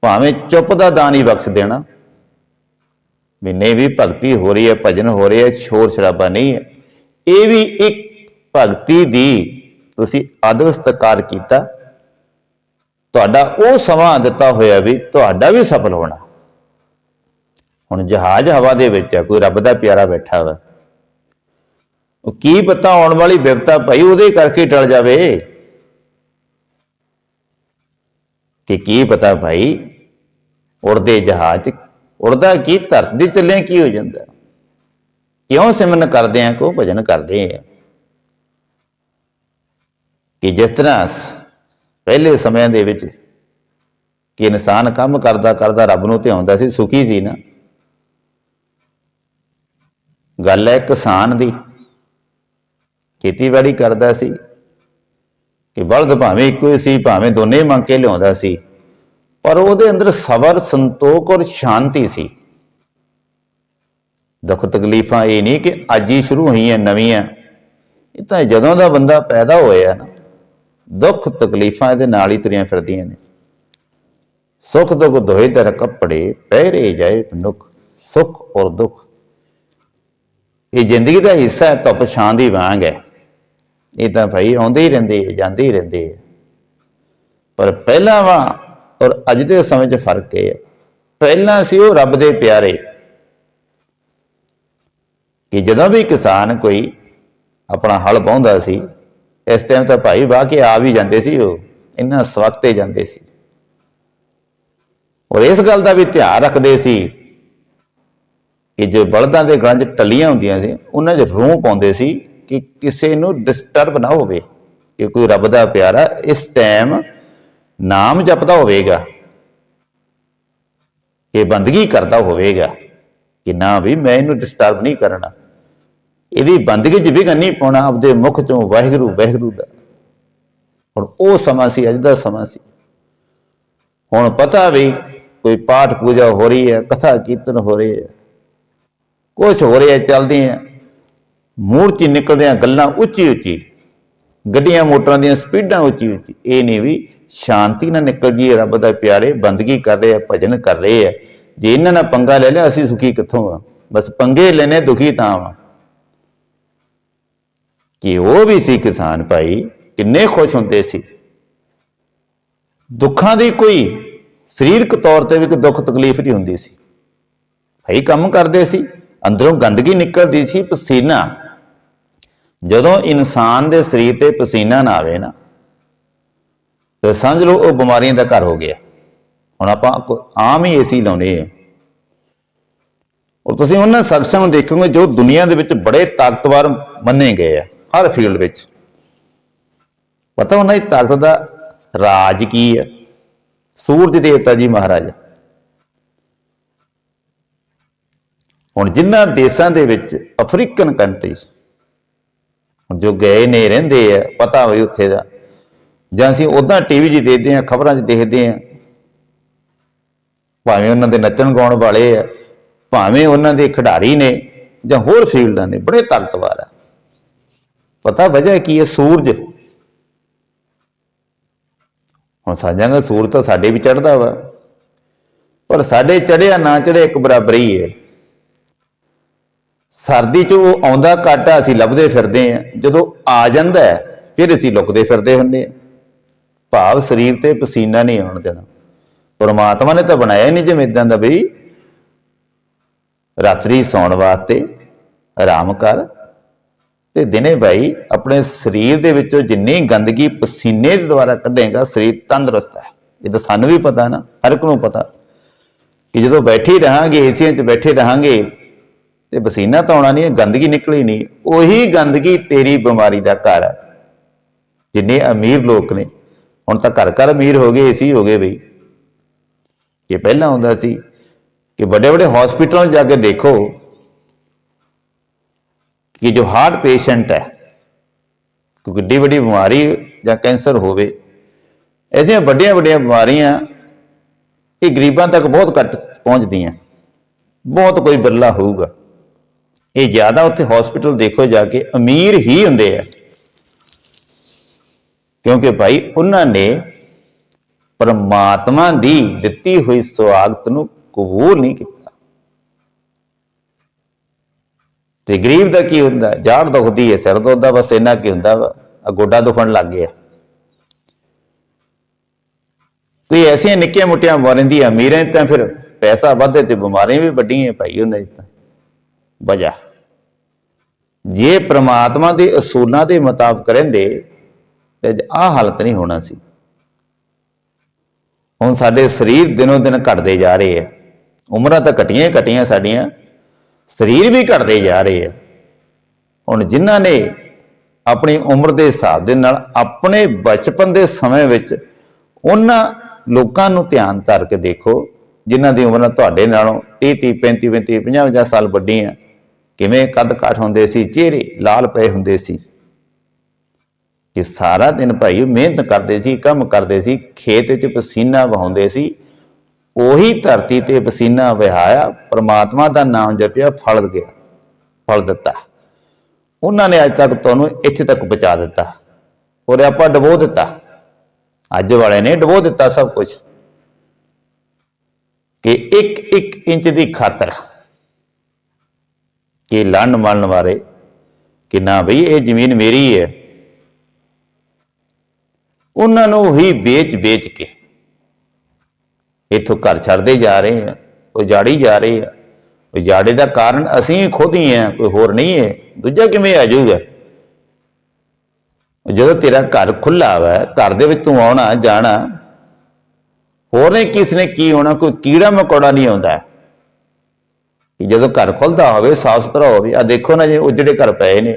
ਭਾਵੇਂ ਚੁੱਪ ਦਾ ਦਾਨ ਹੀ ਬਖਸ਼ ਦੇਣਾ। ਵੀ ਨਹੀਂ ਵੀ ਭਗਤੀ ਹੋ ਰਹੀ ਹੈ, ਭਜਨ ਹੋ ਰਿਹਾ ਹੈ, ਸ਼ੋਰ ਸ਼ਰਾਬਾ ਨਹੀਂ ਹੈ। ਇਹ ਵੀ ਇੱਕ ਭਗਤੀ ਦੀ ਤੁਸੀਂ ਆਦਰ ਸਤਿਕਾਰ ਕੀਤਾ। ਤੁਹਾਡਾ ਉਹ ਸਮਾਂ ਦਿੱਤਾ ਹੋਇਆ ਵੀ ਤੁਹਾਡਾ ਵੀ ਸਫਲ ਹੋਣਾ। ਹੁਣ ਜਹਾਜ਼ ਹਵਾ ਦੇ ਵਿੱਚ ਆ, ਕੋਈ ਰੱਬ ਦਾ ਪਿਆਰਾ ਬੈਠਾ ਵਾ। ਉਹ ਕੀ ਪਤਾ ਆਉਣ ਵਾਲੀ ਵਿਪਤਾ ਭਾਈ ਉਹਦੇ ਕਰਕੇ ਟਲ ਜਾਵੇ? ਕਿ ਕੀ ਪਤਾ ਭਾਈ, ਉੜਦੇ ਜਹਾਜ਼ 'ਚ ਉੜਦਾ ਕੀ, ਧਰਤੀ ਚੱਲੇ ਕੀ ਹੋ ਜਾਂਦਾ? ਕਿਉਂ ਸਿਮਰਨ ਕਰਦੇ ਆ ਕੋ ਭਜਨ ਕਰਦੇ ਆ? ਕਿ ਜਿਸ ਤਰ੍ਹਾਂ ਪਹਿਲੇ ਸਮਿਆਂ ਦੇ ਵਿੱਚ ਕਿ ਇਨਸਾਨ ਕੰਮ ਕਰਦਾ ਕਰਦਾ ਰੱਬ ਨੂੰ ਧਿਆਉਂਦਾ ਸੀ, ਸੁਖੀ ਸੀ ਨਾ। ਗੱਲ ਹੈ ਕਿਸਾਨ ਦੀ। ਖੇਤੀਬਾੜੀ ਕਰਦਾ ਸੀ ਕਿ ਬਲਦ ਭਾਵੇਂ ਇੱਕੋ ਹੀ ਸੀ, ਭਾਵੇਂ ਦੋਨੇ ਮੰਗ ਕੇ ਲਿਆਉਂਦਾ ਸੀ, ਪਰ ਉਹਦੇ ਅੰਦਰ ਸਬਰ, ਸੰਤੋਖ ਔਰ ਸ਼ਾਂਤੀ ਸੀ। ਦੁੱਖ ਤਕਲੀਫਾਂ ਇਹ ਨਹੀਂ ਕਿ ਅੱਜ ਹੀ ਸ਼ੁਰੂ ਹੋਈਆਂ ਨਵੀਆਂ ਇਹ ਤਾਂ ਜਦੋਂ ਦਾ ਬੰਦਾ ਪੈਦਾ ਹੋਇਆ ਨਾ, ਦੁੱਖ ਤਕਲੀਫਾਂ ਇਹਦੇ ਨਾਲ ਹੀ ਤੁਰੀਆਂ ਫਿਰਦੀਆਂ ਨੇ। ਸੁੱਖ ਦੁੱਖ ਦੋਹੇ ਦਰ ਕੱਪੜੇ, ਪਹਿਰੇ ਜਾਏ ਮਨੁੱਖ, ਸੁੱਖ ਔਰ ਦੁੱਖ। ਇਹ ਜ਼ਿੰਦਗੀ ਦਾ ਹਿੱਸਾ ਹੈ, ਧੁੱਪ ਛਾਂ ਦੀ ਵਾਂਗ ਹੈ। ਇਹ ਤਾਂ ਭਾਈ ਆਉਂਦੇ ਹੀ ਰਹਿੰਦੇ ਹੈ ਜਾਂਦੇ ਹੀ ਰਹਿੰਦੇ ਹੈ ਪਰ ਪਹਿਲਾਂ ਵਾ ਔਰ ਅੱਜ ਦੇ ਸਮੇਂ 'ਚ ਫ਼ਰਕ ਇਹ ਹੈ। ਪਹਿਲਾਂ ਸੀ ਉਹ ਰੱਬ ਦੇ ਪਿਆਰੇ। ਕਿ ਜਦੋਂ ਵੀ ਕਿਸਾਨ ਕੋਈ ਆਪਣਾ ਹਲ ਵਾਹੁੰਦਾ ਸੀ, ਇਸ ਟਾਈਮ ਤਾਂ ਭਾਈ ਵਾਹ ਕੇ ਆ ਵੀ ਜਾਂਦੇ ਸੀ ਉਹ, ਇੰਨਾ ਸਵਖਤੇ ਜਾਂਦੇ ਸੀ। ਔਰ ਇਸ ਗੱਲ ਦਾ ਵੀ ਧਿਆਨ ਰੱਖਦੇ ਸੀ ਕਿ ਜੋ ਬਲਦਾਂ ਦੇ ਗਲਾਂ 'ਚ ਟੱਲੀਆਂ ਹੁੰਦੀਆਂ ਸੀ, ਉਹਨਾਂ 'ਚ ਰੂਹ ਪਾਉਂਦੇ ਸੀ ਕਿ ਕਿਸੇ ਨੂੰ ਡਿਸਟਰਬ ਨਾ ਹੋਵੇ, ਕਿ ਕੋਈ ਰੱਬ ਦਾ ਪਿਆਰਾ ਇਸ ਟਾਈਮ ਨਾਮ ਜਪਦਾ ਹੋਵੇਗਾ ਇਹ ਬੰਦਗੀ ਕਰਦਾ ਹੋਵੇਗਾ, ਕਿ ਨਾ ਵੀ ਮੈਂ ਇਹਨੂੰ ਡਿਸਟਰਬ ਨਹੀਂ ਕਰਨਾ। ਇਹਦੀ ਬੰਦਗੀ 'ਚ ਵਿਘਨ ਨਹੀਂ ਪਾਉਣਾ ਆਪਦੇ ਮੁਖ ਚੋਂ ਵਾਹਿਗੁਰੂ ਵਾਹਿਗੁਰੂ ਦਾ। ਹੁਣ ਉਹ ਸਮਾਂ ਸੀ, ਅੱਜ ਦਾ ਸਮਾਂ ਸੀ। ਹੁਣ ਪਤਾ ਵੀ ਕੋਈ ਪਾਠ ਪੂਜਾ ਹੋ ਰਹੀ ਹੈ, ਕਥਾ ਕੀਰਤਨ ਹੋ ਰਹੀ ਹੈ। ਕੁਝ ਹੋ ਰਿਹਾ ਚੱਲਦੇ ਆ ਮੂਰਤੀ ਨਿਕਲਦੇ ਆ ਗੱਲਾਂ ਉੱਚੀ ਉੱਚੀ। ਗੱਡੀਆਂ ਮੋਟਰਾਂ ਦੀਆਂ ਸਪੀਡਾਂ ਉੱਚੀ ਉੱਚੀ। ਇਹ ਨਹੀਂ ਵੀ ਸ਼ਾਂਤੀ ਨਾਲ ਨਿਕਲ ਜੀ ਰੱਬ ਦਾ ਪਿਆਰੇ ਬੰਦਗੀ ਕਰ ਰਹੇ ਆ, ਭਜਨ ਕਰ ਰਹੇ ਆ। ਜੇ ਇਹਨਾਂ ਨਾਲ ਪੰਗਾ ਲੈ ਲਿਆ, ਅਸੀਂ ਸੁਖੀ ਕਿੱਥੋਂ ਆ? ਬਸ ਪੰਗੇ ਲੈਨੇ ਦੁਖੀ ਤਾਂ ਆ। ਕਿ ਉਹ ਵੀ ਸੀ ਕਿਸਾਨ ਭਾਈ, ਕਿੰਨੇ ਖੁਸ਼ ਹੁੰਦੇ ਸੀ। ਦੁੱਖਾਂ ਦੀ ਕੋਈ ਸਰੀਰਕ ਤੌਰ ਤੇ ਵੀ ਕੋਈ ਦੁੱਖ ਤਕਲੀਫ ਨਹੀਂ ਹੁੰਦੀ ਸੀ। ਭਾਈ ਕੰਮ ਕਰਦੇ ਸੀ। ਅੰਦਰੋਂ ਗੰਦਗੀ ਨਿਕਲਦੀ ਸੀ ਪਸੀਨਾ। ਜਦੋਂ ਇਨਸਾਨ ਦੇ ਸਰੀਰ ਤੇ ਪਸੀਨਾ ਨਾ ਆਵੇ ਨਾ, ਤੇ ਸਮਝ ਲਓ ਉਹ ਬਿਮਾਰੀਆਂ ਦਾ ਘਰ ਹੋ ਗਿਆ। ਹੁਣ ਆਪਾਂ ਕੋ- ਆਮ ਹੀ ਏਸੀ ਲਾਉਨੇ ਆ ਔਰ ਤੁਸੀਂ ਉਹਨਾਂ ਸ਼ਖਸਾਂ ਨੂੰ ਦੇਖੋਗੇ ਜੋ ਦੁਨੀਆ ਦੇ ਵਿੱਚ ਬੜੇ ਤਾਕਤਵਰ ਮੰਨੇ ਗਏ ਆ, ਹਰ ਫੀਲਡ ਵਿੱਚ। ਪਤਾ ਉਹਨਾਂ ਦੀ ਤਾਕਤ ਦਾ ਰਾਜ ਕੀ ਹੈ ਸੂਰਜ ਦੇਵਤਾ ਜੀ ਮਹਾਰਾਜ। ਹੁਣ ਜਿਨ੍ਹਾਂ ਦੇਸ਼ਾਂ ਦੇ ਵਿੱਚ ਅਫਰੀਕਨ ਕੰਟਰੀਜ਼ ਜੋ ਗਏ ਨੇ, ਰਹਿੰਦੇ ਆ, ਪਤਾ ਹੋਵੇ ਉੱਥੇ ਦਾ, ਜਾਂ ਅਸੀਂ ਉਦਾਂ ਟੀਵੀ 'ਚ ਦੇਖਦੇ ਆ ਖਬਰਾਂ 'ਚ ਦੇਖਦੇ ਆ ਭਾਵੇਂ ਉਹਨਾਂ ਦੇ ਨੱਚਣ ਗਾਉਣ ਵਾਲੇ ਆ, ਭਾਵੇਂ ਉਹਨਾਂ ਦੇ ਖਿਡਾਰੀ ਨੇ, ਜਾਂ ਹੋਰ ਫੀਲਡਾਂ ਨੇ ਬੜੇ ਤਾਕਤਵਰ ਆ। ਪਤਾ ਵਜ੍ਹਾ ਕੀ ਹੈ ਸੂਰਜ। ਹੁਣ ਸਾਜਾਂਗਾ ਸੂਰਜ ਤਾਂ ਸਾਡੇ ਵੀ ਚੜਦਾ ਵਾ, ਪਰ ਸਾਡੇ ਚੜਿਆ ਨਾ ਚੜਿਆ ਇੱਕ ਬਰਾਬਰ ਹੀ ਹੈ। ਸਰਦੀ 'ਚ ਉਹ ਆਉਂਦਾ ਘੱਟ ਆ, ਅਸੀਂ ਲੱਭਦੇ ਫਿਰਦੇ ਆ। ਜਦੋਂ ਆ ਜਾਂਦਾ ਫਿਰ ਅਸੀਂ ਲੁਕਦੇ ਫਿਰਦੇ ਹੁੰਦੇ ਆ। ਭਾਵ ਸਰੀਰ ਤੇ ਪਸੀਨਾ ਨਹੀਂ ਆਉਣ ਦੇਣਾ। ਪਰਮਾਤਮਾ ਨੇ ਤਾਂ ਬਣਾਇਆ ਹੀ ਨਹੀਂ ਜਿਵੇਂ ਇਦਾਂ ਦਾ ਬਈ, ਰਾਤਰੀ ਸੌਣ ਵਾਸਤੇ ਆਰਾਮ ਕਰ ਤੇ ਦਿਨੇ ਭਾਈ ਆਪਣੇ ਸਰੀਰ ਦੇ ਵਿੱਚੋਂ ਜਿੰਨੀ ਗੰਦਗੀ ਪਸੀਨੇ ਦੇ ਦੁਆਰਾ ਕੱਢੇਗਾ, ਸਰੀਰ ਤੰਦਰੁਸਤ ਹੈ। ਇਹ ਤਾਂ ਸਾਨੂੰ ਵੀ ਪਤਾ ਨਾ, ਹਰ ਇੱਕ ਨੂੰ ਪਤਾ। ਕਿ ਜਦੋਂ ਬੈਠੇ ਰਹਾਂਗੇ, ਏਸੀਆਂ 'ਚ ਬੈਠੇ ਰਹਾਂਗੇ ਤੇ ਪਸੀਨਾ ਤਾਂ ਆਉਣਾ ਨਹੀਂ, ਗੰਦਗੀ ਨਿਕਲੀ ਨਹੀਂ। ਉਹੀ ਗੰਦਗੀ ਤੇਰੀ ਬਿਮਾਰੀ ਦਾ ਘਰ ਹੈ। ਜਿੰਨੇ ਅਮੀਰ ਲੋਕ ਨੇ, ਹੁਣ ਤਾਂ ਘਰ ਘਰ ਅਮੀਰ ਹੋ ਗਏ, ਏਸੀ ਹੋ ਗਏ ਬਈ। ਇਹ ਪਹਿਲਾਂ ਹੁੰਦਾ ਸੀ ਕਿ ਵੱਡੇ ਵੱਡੇ ਹਸਪੀਟਲਾਂ ਜਾ ਕੇ ਦੇਖੋ ਕਿ ਜੋ ਹਾਰਟ ਪੇਸ਼ੈਂਟ ਹੈ, ਕੋਈ ਗੱਡੀ ਵੱਡੀ ਬਿਮਾਰੀ ਜਾਂ ਕੈਂਸਰ ਹੋਵੇ, ਐਸੀਆਂ ਵੱਡੀਆਂ ਵੱਡੀਆਂ ਬਿਮਾਰੀਆਂ ਇਹ ਗਰੀਬਾਂ ਤੱਕ ਬਹੁਤ ਘੱਟ ਪਹੁੰਚਦੀਆਂ। ਬਹੁਤ ਕੋਈ ਬਿਰਲਾ ਹੋਊਗਾ। ਇਹ ਜ਼ਿਆਦਾ ਉੱਥੇ ਹਸਪੀਟਲ ਦੇਖੋ ਜਾ ਕੇ ਅਮੀਰ ਹੀ ਹੁੰਦੇ ਆ। ਕਿਉਂਕਿ ਭਾਈ ਉਹਨਾਂ ਨੇ ਪਰਮਾਤਮਾ ਦੀ ਦਿੱਤੀ ਹੋਈ ਸਵਾਗਤ ਨੂੰ ਕਬੂਲ ਨਹੀਂ ਕੀਤਾ। ਤੇ ਗਰੀਬ ਦਾ ਕੀ ਹੁੰਦਾ? ਜਾੜ ਦੁਖਦੀ ਹੈ, ਸਿਰ ਦੁਖਦਾ, ਬਸ ਇੰਨਾ ਕੀ ਹੁੰਦਾ ਵਾ? ਗੋਡਾ ਦੁਖਣ ਲੱਗ ਗਿਆ। ਕੋਈ ਐਸੀਆਂ ਨਿੱਕੀਆਂ ਮੋਟੀਆਂ ਬਿਮਾਰੀਆਂ ਦੀ ਅਮੀਰਾਂ ਤਾਂ ਫਿਰ ਪੈਸਾ ਵੱਧੇ ਤੇ ਬਿਮਾਰੀਆਂ ਵੀ ਵੱਡੀਆਂ ਭਾਈ ਉਹਨਾਂ ਦੀ ਤਾਂ। ਵਜ੍ਹਾ। ਜੇ ਪ੍ਰਮਾਤਮਾ ਦੇ ਅਸੂਲਾਂ ਦੇ ਮੁਤਾਬਕ ਰਹਿੰਦੇ, ਤੇ ਆਹ ਹਾਲਤ ਨਹੀਂ ਹੋਣਾ ਸੀ। ਹੁਣ ਸਾਡੇ ਸਰੀਰ ਦਿਨੋਂ ਦਿਨ ਘਟਦੇ ਜਾ ਰਹੇ ਆ। ਉਮਰਾਂ ਤਾਂ ਘਟੀਆਂ ਹੀ ਘਟੀਆਂ ਸਾਡੀਆਂ, ਸਰੀਰ ਵੀ ਘਟਦੇ ਜਾ ਰਹੇ ਆ। ਹੁਣ ਜਿਨ੍ਹਾਂ ਨੇ ਆਪਣੀ ਉਮਰ ਦੇ ਹਿਸਾਬ ਦੇ ਨਾਲ ਆਪਣੇ ਬਚਪਨ ਦੇ ਸਮੇਂ ਵਿੱਚ ਉਹਨਾਂ ਲੋਕਾਂ ਨੂੰ ਧਿਆਨ ਧਰ ਕੇ ਦੇਖੋ, ਜਿਨ੍ਹਾਂ ਦੀ ਉਮਰਾਂ ਤੁਹਾਡੇ ਨਾਲੋਂ 30 30 35 35 50 50 ਸਾਲ ਵੱਡੀਆਂ ਕਿਵੇਂ ਕੱਦ ਕਾਠ ਹੁੰਦੇ ਸੀ, ਚਿਹਰੇ ਲਾਲ ਪਏ ਹੁੰਦੇ ਸੀ। ਕਿ ਸਾਰਾ ਦਿਨ ਭਾਈ ਮਿਹਨਤ ਕਰਦੇ ਸੀ, ਕੰਮ ਕਰਦੇ ਸੀ, ਖੇਤ ਚ ਪਸੀਨਾ ਵਹਾਉਂਦੇ ਸੀ। ਉਹੀ ਧਰਤੀ ਤੇ ਪਸੀਨਾ ਵਹਾਇਆ, ਪ੍ਰਮਾਤਮਾ ਦਾ ਨਾਮ ਜਪਿਆ, ਫਲ ਗਿਆ, ਫਲ ਦਿੱਤਾ। ਉਹਨਾਂ ਨੇ ਅੱਜ ਤੱਕ ਤੁਹਾਨੂੰ ਇੱਥੇ ਤੱਕ ਪਹੁੰਚਾ ਦਿੱਤਾ। ਔਰ ਆਪਾਂ ਡਬੋ ਦਿੱਤਾ। ਅੱਜ ਵਾਲੇ ਨੇ ਡਬੋ ਦਿੱਤਾ ਸਭ ਕੁਝ ਕਿ ਇੱਕ ਇੱਕ ਇੰਚ ਦੀ ਖਾਤਰ ਕਿ ਲੰਨ ਮਲਣ ਵਾਲੇ ਕਿ ਨਾ ਬਈ ਇਹ ਜ਼ਮੀਨ ਮੇਰੀ ਹੈ। ਉਹਨਾਂ ਨੂੰ ਹੀ ਵੇਚ-ਵੇਚ ਕੇ ਇੱਥੋਂ ਘਰ ਛੱਡਦੇ ਜਾ ਰਹੇ ਆ, ਉਜਾੜੀ ਜਾ ਰਹੇ ਆ। ਉਜਾੜੇ ਦਾ ਕਾਰਨ ਅਸੀਂ ਹੀ ਖੁਦ ਹੀ ਆ, ਕੋਈ ਹੋਰ ਨਹੀਂ ਹੈ। ਦੂਜਾ ਕਿਵੇਂ ਆ ਜਾਊਗਾ? ਜਦੋਂ ਤੇਰਾ ਘਰ ਖੁੱਲਾ ਵਾ, ਘਰ ਦੇ ਵਿੱਚ ਤੂੰ ਆਉਣਾ, ਜਾਣਾ, ਹੋਰ ਨੇ ਕਿਸ ਨੇ ਕੀ ਹੋਣਾ, ਕੋਈ ਕੀੜਾ ਮਕੌੜਾ ਨਹੀਂ ਆਉਂਦਾ। ਕਿ ਜਦੋਂ ਘਰ ਖੁੱਲਦਾ ਹੋਵੇ, ਸਾਫ਼ ਸੁਥਰਾ ਹੋਵੇ ਆ ਦੇਖੋ ਨਾ ਜੇ, ਉਜੜੇ ਘਰ ਪਏ ਨੇ।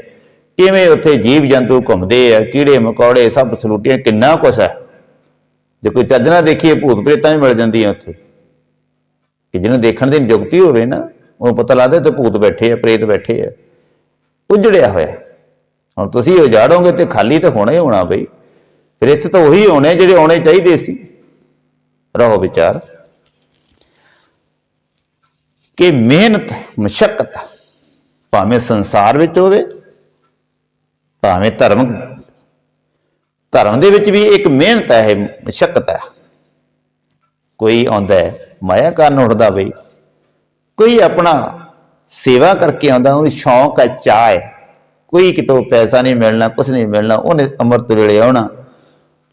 ਕਿਵੇਂ ਉੱਥੇ ਜੀਵ ਜੰਤੂ ਘੁੰਮਦੇ ਆ, ਕੀੜੇ ਮਕੌੜੇ, ਸਭ ਸਲੂਟੀਆਂ, ਕਿੰਨਾ ਕੁਛ ਹੈ। ਜੇ ਕੋਈ ਚੱਜ ਨਾਲ ਦੇਖੀਏ, ਭੂਤ ਪ੍ਰੇਤਾਂ ਵੀ ਮਿਲ ਜਾਂਦੀਆਂ ਉੱਥੇ। ਕਿ ਜਿਹਨੂੰ ਦੇਖਣ ਦੀ ਨਿਯੁਕਤੀ ਹੋਵੇ ਨਾ, ਉਹਨੂੰ ਪਤਾ ਲੱਗਦਾ ਤੇ ਭੂਤ ਬੈਠੇ ਆ, ਪ੍ਰੇਤ ਬੈਠੇ ਆ। ਉਜੜਿਆ ਹੋਇਆ। ਹੁਣ ਤੁਸੀਂ ਉਜਾੜੋਗੇ ਤੇ ਖਾਲੀ ਤਾਂ ਹੋਣਾ ਹੀ ਹੋਣਾ ਬਈ। ਫਿਰ ਇੱਥੇ ਤਾਂ ਉਹੀ ਹੋਣੇ ਜਿਹੜੇ ਆਉਣੇ ਚਾਹੀਦੇ ਸੀ। ਰਹੋ ਵਿਚਾਰ। ਕਿ ਮਿਹਨਤ, ਮਸ਼ਕਤ ਭਾਵੇਂ ਸੰਸਾਰ ਵਿੱਚ ਹੋਵੇ, ਭਾਵੇਂ ਧਰਮ ਧਰਮ ਦੇ ਵਿੱਚ ਵੀ ਇੱਕ ਮਿਹਨਤ ਹੈ, ਮਸ਼ਕਤ ਹੈ। ਕੋਈ ਆਉਂਦਾ ਮਾਇਆ ਕਾਰਨ ਉੱਠਦਾ ਬਈ। ਕੋਈ ਆਪਣਾ ਸੇਵਾ ਕਰਕੇ ਆਉਂਦਾ, ਉਹਨੂੰ ਸ਼ੌਂਕ ਹੈ ਚਾਹ ਹੈ। ਕੋਈ ਕਿਤੋਂ ਪੈਸਾ ਨਹੀਂ ਮਿਲਣਾ ਕੁਝ ਨਹੀਂ ਮਿਲਣਾ, ਉਹਨੇ ਅੰਮ੍ਰਿਤ ਵੇਲੇ ਆਉਣਾ।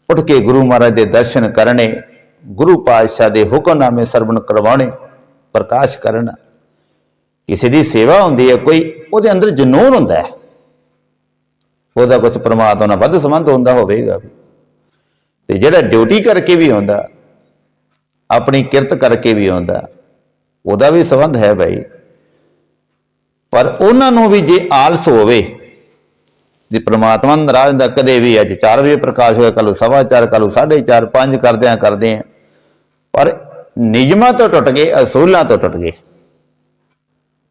ਉੱਠ ਕੇ ਗੁਰੂ ਮਹਾਰਾਜ ਦੇ ਦਰਸ਼ਨ ਕਰਨੇ, ਗੁਰੂ ਪਾਤਸ਼ਾਹ ਦੇ ਹੁਕਮਨਾਮੇ ਸਰਵਣ ਕਰਵਾਉਣੇ। ਪ੍ਰਕਾਸ਼ ਕਰਨ। ਕਿਸੇ ਦੀ ਸੇਵਾ ਹੁੰਦੀ ਹੈ, ਕੋਈ ਉਹਦੇ ਅੰਦਰ ਜਨੂਨ ਹੁੰਦਾ ਹੈ। ਉਹਦਾ ਕੁਝ ਪ੍ਰਮਾਤਮਾ ਨਾਲ ਵੱਧ ਸੰਬੰਧ ਹੁੰਦਾ ਹੋਵੇਗਾ ਤੇ ਜਿਹੜਾ ਡਿਊਟੀ ਕਰਕੇ ਵੀ ਆਉਂਦਾ, ਆਪਣੀ ਕਿਰਤ ਕਰਕੇ ਵੀ ਆਉਂਦਾ, ਉਹਦਾ ਵੀ ਸੰਬੰਧ ਹੈ ਭਾਈ ਪਰ ਉਹਨਾਂ ਨੂੰ ਵੀ ਜੇ ਆਲਸ ਹੋਵੇ, ਜੇ ਪ੍ਰਮਾਤਮਾ ਨਾਰਾਜ਼ ਹੁੰਦਾ, ਕਦੇ ਵੀ ਅੱਜ 4 ਵਜੇ ਪ੍ਰਕਾਸ਼ ਹੋਇਆ ਕੱਲ ਸਵਾ 4 ਕੱਲ 4:30 5 ਕਰਦਿਆਂ ਕਰਦੇ ਆ ਪਰ ਨਿਯਮਾਂ ਤੋਂ ਟੁੱਟ ਗਏ, ਅਸੂਲਾਂ ਤੋਂ ਟੁੱਟ ਗਏ।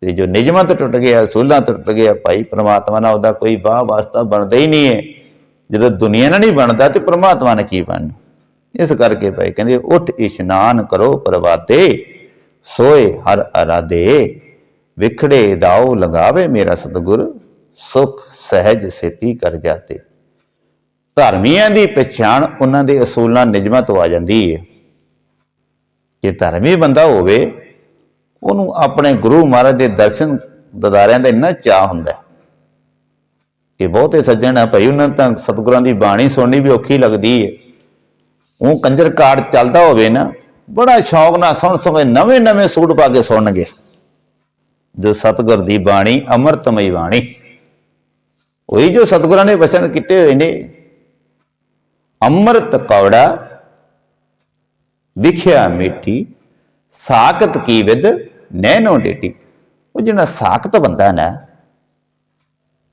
ਤੇ ਜੋ ਨਿਯਮਾਂ ਤੋਂ ਟੁੱਟ ਗਏ, ਅਸੂਲਾਂ ਤੋਂ ਟੁੱਟ ਗਏ, ਭਾਈ ਪ੍ਰਮਾਤਮਾ ਨਾਲ ਉਹਦਾ ਕੋਈ ਵਾਹ ਵਾਸਤਾ ਬਣਦਾ ਹੀ ਨਹੀਂ ਹੈ। ਜਦੋਂ ਦੁਨੀਆ ਨਾਲ ਨਹੀਂ ਬਣਦਾ ਤੇ ਪ੍ਰਮਾਤਮਾ ਨਾਲ ਕੀ ਬਣਨਾ? ਇਸ ਕਰਕੇ ਭਾਈ ਕਹਿੰਦੇ, ਉੱਠ ਇਸ਼ਨਾਨ ਕਰੋ ਪ੍ਰਵਾਤੇ ਸੋਏ ਹਰ ਅਰਾਦੇ ਵਿਖੜੇ ਦਾਉ ਲਗਾਵੇ ਮੇਰਾ ਸਤਿਗੁਰ, ਸੁਖ ਸਹਿਜ ਸੇਤੀ ਕਰ ਜਾਤੇ। ਧਰਮੀਆਂ ਦੀ ਪਛਾਣ, ਉਹਨਾਂ ਦੇ ਅਸੂਲਾਂ, ਨਿਯਮਾਂ ਤੋਂ ਆ ਜਾਂਦੀ ਹੈ। ਜੇ ਧਰਮੀ ਬੰਦਾ ਹੋਵੇ, ਉਹਨੂੰ ਆਪਣੇ ਗੁਰੂ ਮਹਾਰਾਜ ਦੇ ਦਰਸ਼ਨ ਦਦਾਰਿਆਂ ਦਾ ਇੰਨਾ ਚਾਹ ਹੁੰਦਾ ਕਿ ਬਹੁਤੇ ਸੱਜਣ ਆ, ਭਾਈ ਉਹਨਾਂ ਨੂੰ ਤਾਂ ਸਤਿਗੁਰਾਂ ਦੀ ਬਾਣੀ ਸੁਣਨੀ ਵੀ ਔਖੀ ਲੱਗਦੀ ਹੈ ਉਹ ਕੰਜਰ ਕਾਰਡ ਚੱਲਦਾ ਹੋਵੇ ਨਾ, ਬੜਾ ਸ਼ੌਕ ਨਾਲ ਸੁਣ ਸਮੇਂ ਨਵੇਂ ਨਵੇਂ ਸੂਟ ਪਾ ਕੇ ਸੁਣਨਗੇ। ਜੋ ਸਤਿਗੁਰ ਦੀ ਬਾਣੀ, ਅੰਮ੍ਰਿਤਮਈ ਬਾਣੀ, ਉਹੀ ਜੋ ਸਤਿਗੁਰਾਂ ਨੇ ਵਚਨ ਕੀਤੇ ਹੋਏ ਨੇ। ਅੰਮ੍ਰਿਤ ਕੌੜਾ ਵਿਖਿਆ ਮੇਟੀ ਸਾਖਤ ਕੀ ਵਿਦ ਨੈਨੋ ਡੇਟੀ। ਉਹ ਜਿਹੜਾ ਸਾਖਤ ਬੰਦਾ ਨਾ,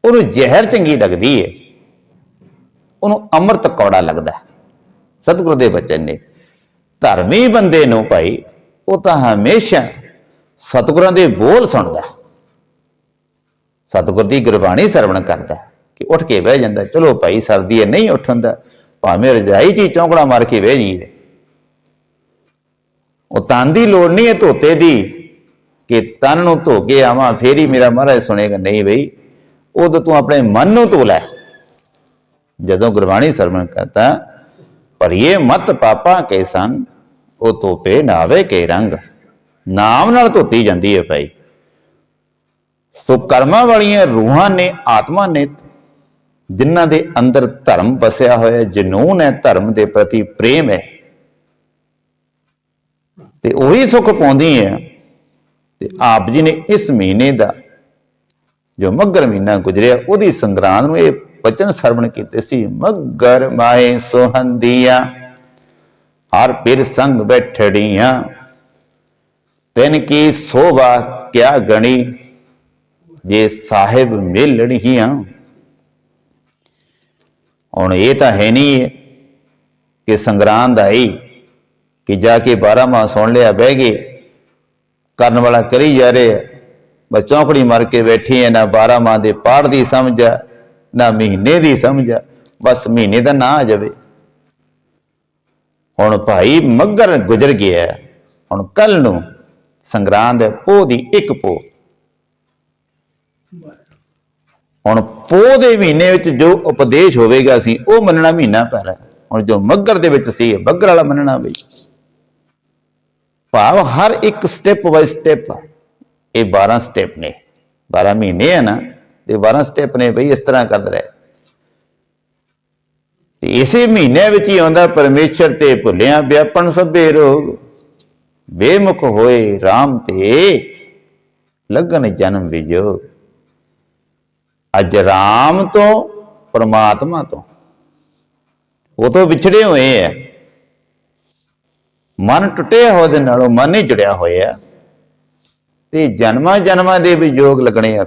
ਉਹਨੂੰ ਜ਼ਹਿਰ ਚੰਗੀ ਲੱਗਦੀ ਏ। ਉਹਨੂੰ ਅੰਮ੍ਰਿਤ ਕੌੜਾ ਲੱਗਦਾ। ਹੈ। ਸਤਿਗੁਰੂ ਦੇ ਬਚਨ ਨੇ, ਧਰਮੀ ਬੰਦੇ ਨੂੰ ਭਾਈ, ਉਹ ਤਾਂ ਹਮੇਸ਼ਾ ਸਤਿਗੁਰਾਂ ਦੇ ਬੋਲ ਸੁਣਦਾ। ਸਤਿਗੁਰ ਦੀ ਗੁਰਬਾਣੀ ਸਰਵਣ ਕਰਦਾ, ਕਿ ਉੱਠ ਕੇ ਬਹਿ ਜਾਂਦਾ। ਚਲੋ ਭਾਈ, ਸਰਦੀ ਹੈ ਨਹੀਂ ਉੱਠਣ ਦਾ। ਭਾਵੇਂ ਰਜਾਈ 'ਚ ਹੀ ਚੌਂਕੜਾ ਮਾਰ ਕੇ ਬਹਿ ਜੀਏ ਉਹ ਤਨ ਦੀ ਲੋੜ ਨਹੀਂ ਹੈ ਧੋਤੇ ਦੀ, ਕਿ ਤਨ ਨੂੰ ਧੋ ਕੇ ਆਵਾਂ, ਫੇਰ ਹੀ ਮੇਰਾ ਮਹਾਰਾਜ ਸੁਣੇਗਾ, ਨਹੀਂ ਬਈ ਉਦੋਂ ਤੂੰ ਆਪਣੇ ਮਨ ਨੂੰ ਧੋ ਲੈ। ਜਦੋਂ ਗੁਰਬਾਣੀ ਸਰਵਣ ਕਰਤਾ, ਭਰੀਏ ਮਤ ਪਾਪਾ ਕੇ ਸੰਗ, ਉਹ ਤੋਪੇ ਨਾਵੇ ਕੇ ਰੰਗ। ਨਾਮ ਨਾਲ ਧੋਤੀ ਜਾਂਦੀ ਹੈ ਭਾਈ। ਸੋ ਕਰਮਾਂ ਵਾਲੀਆਂ ਰੂਹਾਂ ਨੇ, ਆਤਮਾ ਨੇ, ਜਿਨ੍ਹਾਂ ਦੇ ਅੰਦਰ ਧਰਮ ਵਸਿਆ ਹੋਇਆ ਜਨੂਨ ਹੈ, ਧਰਮ ਦੇ ਪ੍ਰਤੀ ਪ੍ਰੇਮ ਹੈ। ਤੇ ਉਹੀ ਸੁੱਖ ਪਾਉਂਦੀ ਹੈ। ਤੇ ਆਪ ਜੀ ਨੇ ਇਸ ਮਹੀਨੇ ਦਾ ਜੋ ਮੱਗਰ ਮਹੀਨਾ ਗੁਜਰਿਆ, ਉਹਦੀ ਸੰਗਰਾਂਦ ਨੂੰ ਇਹ ਵਚਨ ਸਰਵਣ ਕੀਤੇ ਸੀ, ਮੱਗਰ ਮਾਏ ਸੁਹੰਦੀਆਂ, ਹਰ ਪਿਰ ਸੰਗ ਬੈਠੜੀਆਂ, ਤਿਨ ਕੀ ਸੋਭਾ ਕਿਆ ਗਣੀ, ਜੇ ਸਾਹਿਬ ਮਿਲਣੀਆਂ। ਹੁਣ ਇਹ ਤਾਂ ਹੈ ਨਹੀਂ ਕਿ ਸੰਗਰਾਂਦ ਆਈ ਕਿ ਜਾ ਕੇ 12 ਮਾਹ ਸੁਣ ਲਿਆ ਬਹਿ ਗਏ। ਕਰਨ ਵਾਲਾ ਕਰੀ ਜਾ ਰਿਹਾ। ਬਸ ਚੌਂਕੜੀ ਮਾਰ ਕੇ ਬੈਠੀ ਹੈ ਨਾ 12 ਮਾਹ ਦੇ ਪਾੜ ਦੀ ਸਮਝ ਆ, ਨਾ ਮਹੀਨੇ ਦੀ ਸਮਝ ਆ, ਬਸ ਮਹੀਨੇ ਦਾ ਨਾ ਆ ਜਾਵੇ। ਹੁਣ ਭਾਈ ਮੱਗਰ ਗੁਜ਼ਰ ਗਿਆ। ਹੁਣ ਕੱਲ ਨੂੰ ਸੰਗਰਾਂਦ ਹੈ ਪੋਹ ਦੀ ਇੱਕ ਪੋਹ। ਹੁਣ ਪੋਹ ਦੇ ਮਹੀਨੇ ਵਿੱਚ ਜੋ ਉਪਦੇਸ਼ ਹੋਵੇਗਾ ਸੀ ਉਹ ਮੰਨਣਾ ਮਹੀਨਾ ਪੈਰਾ ਹੁਣ ਜੋ ਮੱਗਰ ਦੇ ਵਿੱਚ ਸੀ ਬੱਗਰ ਵਾਲਾ ਮੰਨਣਾ ਬਈ। ਭਾਵ ਹਰ ਇੱਕ ਸਟੈਪ ਬਾਈ ਸਟੈਪ ਇਹ 12 ਸਟੈਪ ਨੇ। 12 ਮਹੀਨੇ ਆ ਨਾ, ਤੇ 12 ਸਟੈਪ ਨੇ ਬਈ ਇਸ ਤਰ੍ਹਾਂ ਕਰਦਾ ਰਹੇ। ਤੇ ਇਸੇ ਮਹੀਨੇ ਵਿੱਚ ਹੀ ਆਉਂਦਾ ਪਰਮੇਸ਼ਰ ਤੇ ਭੁੱਲਿਆ ਵਿਆਪਨ ਸਭੇ ਰੋਗ। ਬੇਮੁਖ ਹੋਏ RAM ਤੇ ਲੱਗਣ ਜਨਮ ਵਿਜੋਗ ਅੱਜ RAM ਤੋਂ, ਪਰਮਾਤਮਾ ਤੋਂ। ਉਹ ਤੋਂ ਵਿਛੜੇ ਹੋਏ ਆ। ਮਨ ਟੁੱਟਿਆ ਹੋਏ ਦੇ ਨਾਲੋਂ ਮਨ ਹੀ ਜੁੜਿਆ ਹੋਇਆ ਤੇ ਜਨਮਾਂ ਜਨਮਾਂ ਦੇ ਵੀ ਯੋਗ ਲੱਗਣੇ ਆ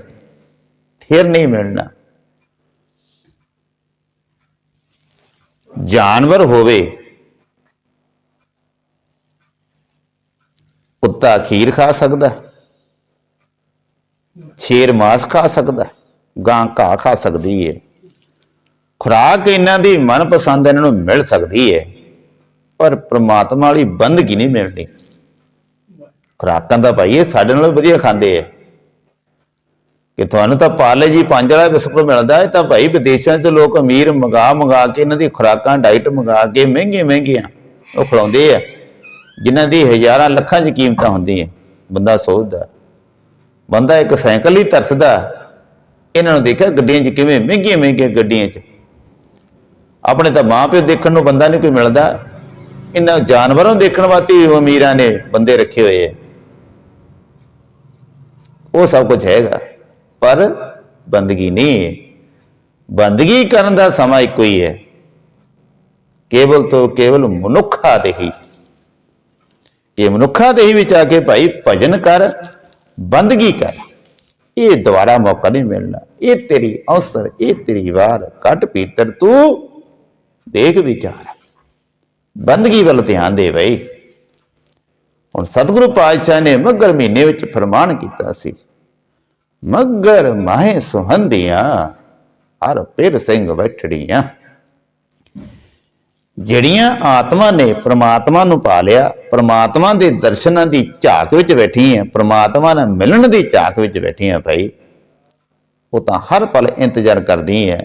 ਫਿਰ। ਨਹੀਂ ਮਿਲਣਾ। ਜਾਨਵਰ ਹੋਵੇ। ਕੁੱਤਾ ਖੀਰ ਖਾ ਸਕਦਾ। ਸ਼ੇਰ ਮਾਸ ਖਾ ਸਕਦਾ। ਗਾਂ ਘਾਹ ਖਾ ਸਕਦੀ ਹੈ ਖੁਰਾਕ ਇਹਨਾਂ ਦੀ ਮਨਪਸੰਦ ਇਹਨਾਂ ਨੂੰ ਮਿਲ ਸਕਦੀ ਹੈ ਪਰ ਪ੍ਰਮਾਤਮਾ ਵਾਲੀ ਬੰਦਗੀ ਨਹੀਂ ਮਿਲਣੀ? ਖੁਰਾਕਾਂ ਦਾ ਭਾਈ ਇਹ ਸਾਡੇ ਨਾਲ ਵਧੀਆ ਖਾਂਦੇ ਆ। ਕਿ ਤੁਹਾਨੂੰ ਤਾਂ ਪਾਲੇ ਜੀ ਪੰਜ ਵਾਲਾ ਬਿਸਕੁਟ ਮਿਲਦਾ ਹੈ, ਤਾਂ ਭਾਈ ਵਿਦੇਸ਼ਾਂ 'ਚ ਲੋਕ ਅਮੀਰ ਮੰਗਾ ਮੰਗਾ ਕੇ ਇਹਨਾਂ ਦੀ ਖੁਰਾਕਾਂ ਡਾਈਟ ਮੰਗਾ ਕੇ ਮਹਿੰਗੇ ਮਹਿੰਗੀਆਂ ਉਹ ਖਿਲਾਉਂਦੇ ਆ, ਜਿਨ੍ਹਾਂ ਦੀ ਹਜ਼ਾਰਾਂ ਲੱਖਾਂ 'ਚ ਕੀਮਤਾਂ ਹੁੰਦੀਆਂ। ਬੰਦਾ ਸੋਚਦਾ, ਬੰਦਾ ਇੱਕ ਸਾਈਕਲ ਹੀ ਤਰਸਦਾ, ਇਹਨਾਂ ਨੂੰ ਦੇਖਿਆ ਗੱਡੀਆਂ 'ਚ ਕਿਵੇਂ ਮਹਿੰਗੀਆਂ ਮਹਿੰਗੀਆਂ ਗੱਡੀਆਂ 'ਚ। ਆਪਣੇ ਤਾਂ ਮਾਂ ਪਿਓ ਦੇਖਣ ਨੂੰ ਬੰਦਾ ਨਹੀਂ ਕੋਈ ਮਿਲਦਾ। ਇਹਨਾਂ ਜਾਨਵਰਾਂ ਨੂੰ ਦੇਖਣ ਵਾਸਤੇ ਅਮੀਰਾਂ ਨੇ ਬੰਦੇ ਰੱਖੇ ਹੋਏ ਆ। ਉਹ ਸਭ ਕੁਝ ਹੈਗਾ, ਪਰ ਬੰਦਗੀ ਨਹੀਂ ਹੈ। ਬੰਦਗੀ ਕਰਨ ਦਾ ਸਮਾਂ ਇੱਕੋ ਹੀ ਹੈ। ਕੇਵਲ ਤੋਂ ਕੇਵਲ ਮਨੁੱਖਾ ਦੇ ਹੀ ਇਹ ਮਨੁੱਖਾ ਦੇ ਹੀ ਵਿੱਚ ਆ ਕੇ ਭਾਈ ਭਜਨ ਕਰ, ਬੰਦਗੀ ਕਰ। ਇਹ ਦੁਬਾਰਾ ਮੌਕਾ ਨਹੀਂ ਮਿਲਣਾ। ਇਹ ਤੇਰੀ ਅਵਸਰ, ਇਹ ਤੇਰੀ ਵਾਰ। ਕੱਟ ਪੀਤਰ ਤੂੰ ਦੇਖ ਵਿਚਾਰ। ਬੰਦਗੀ ਵੱਲ ਧਿਆਨ ਦੇ ਬਈ। ਹੁਣ ਸਤਿਗੁਰੂ ਪਾਤਸ਼ਾਹ ਨੇ ਮੱਗਰ ਮਹੀਨੇ ਵਿੱਚ ਫਰਮਾਨ ਕੀਤਾ ਸੀ, ਮੱਗਰ ਮਾਹੇ ਸੁਹੰਦੀਆਂ, ਹਰ ਪਿਰ ਸਿੰਘ ਬੈਠੜੀਆਂ। ਜਿਹੜੀਆਂ ਆਤਮਾ ਨੇ ਪ੍ਰਮਾਤਮਾ ਨੂੰ ਪਾ ਲਿਆ, ਪ੍ਰਮਾਤਮਾ ਦੇ ਦਰਸ਼ਨਾਂ ਦੀ ਝਾਕ ਵਿੱਚ ਬੈਠੀ ਹੈ ਪ੍ਰਮਾਤਮਾ ਨਾਲ ਮਿਲਣ ਦੀ ਝਾਕ ਵਿੱਚ ਬੈਠੀ ਹੈ ਭਾਈ ਉਹ ਤਾਂ ਹਰ ਪਲ ਇੰਤਜ਼ਾਰ ਕਰਦੀ ਹੈ